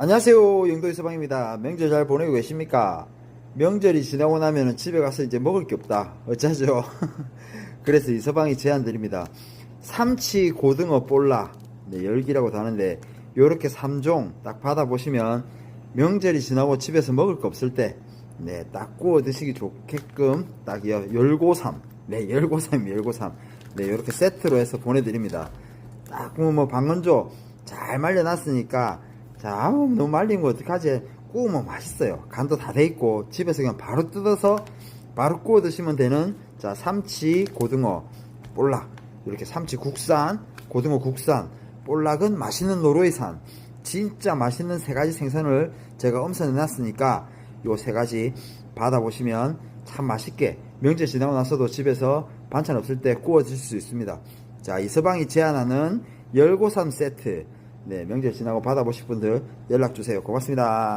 안녕하세요. 영도의 서방입니다. 명절 잘 보내고 계십니까? 명절이 지나고 나면 집에 가서 이제 먹을 게 없다. 어쩌죠? 그래서 이 서방이 제안 드립니다. 삼치 고등어 볼라. 네, 열기라고도 하는데, 요렇게 3종 딱 받아보시면, 명절이 지나고 집에서 먹을 거 없을 때, 네, 딱 구워 드시기 좋게끔, 딱 열- 열고삼. 네, 열고삼, 열고삼. 네, 요렇게 세트로 해서 보내드립니다. 딱 뭐 방건조 잘 말려놨으니까 자 너무 말린 거 어떡하지 구우면 맛있어요 간도 다 돼 있고 집에서 그냥 바로 뜯어서 바로 구워 드시면 되는 자 삼치 고등어 볼락 이렇게 삼치 국산 고등어 국산 볼락은 맛있는 노르웨이산 진짜 맛있는 세 가지 생선을 제가 엄선해 놨으니까 요 세 가지 받아보시면 참 맛있게 명절 지나고 나서도 집에서 반찬 없을 때 구워 드실 수 있습니다. 자, 이 서방이 제안하는 열고삼 세트. 네, 명절 지나고 받아보실 분들 연락 주세요. 고맙습니다.